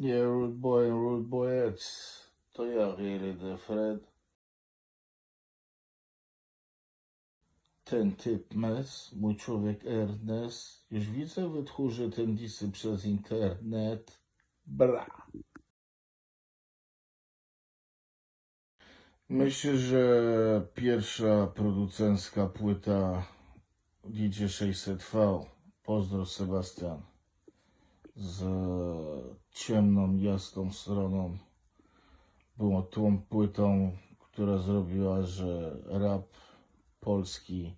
Yeah, rude boy and rude boyettes. To ja, really, Fred. Ten typ mes, mój człowiek Ernest. Już widzę w tchórze ten disy przez internet. Bra. Myślę, że pierwsza producencka płyta DJ 600V. Pozdro Sebastian. Z ciemną, jasną stroną. Było tą płytą, która zrobiła, że rap polski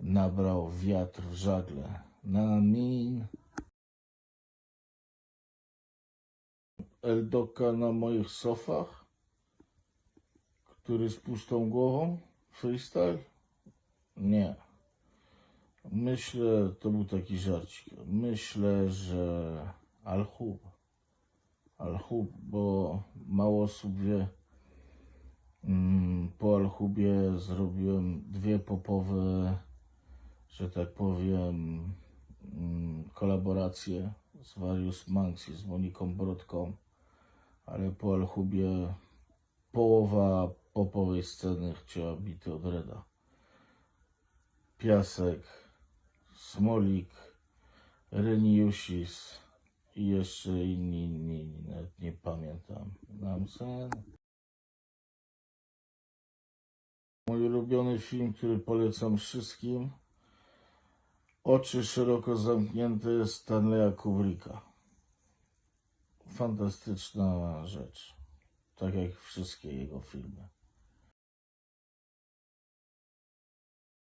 nabrał wiatr w żagle. Na min. Eldoka na moich sofach, który z pustą głową, freestyle? Nie. Myślę, to był taki żarcik. Myślę, że Alhub. Alhub, bo mało osób wie. Mm, Po Alhubie zrobiłem dwie popowe, że tak powiem, mm, kolaboracje z Various Monks i z Moniką Brodką, ale po Alhubie połowa popowej sceny chciała bity od Reda. Piasek, Smolik, Reniusis i jeszcze inni, inni, nawet nie pamiętam. Nam sen. Mój ulubiony film, który polecam wszystkim. Oczy szeroko zamknięte Stanleya Kubricka. Fantastyczna rzecz. Tak jak wszystkie jego filmy.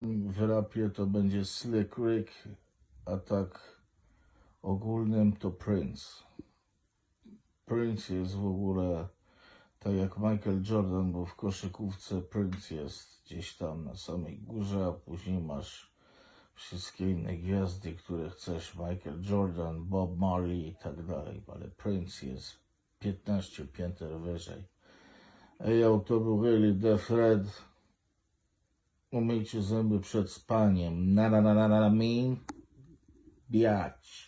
W rapie to będzie Slick Rick, a tak ogólnym to Prince. Prince jest w ogóle tak jak Michael Jordan, bo w koszykówce Prince jest gdzieś tam na samej górze, a później masz wszystkie inne gwiazdy, które chcesz, Michael Jordan, Bob Marley i tak dalej, ale Prince jest 15 pięter wyżej. Ej, to był really the Fred. Umyjcie zęby przed spaniem. Na na na na na mean. Biać.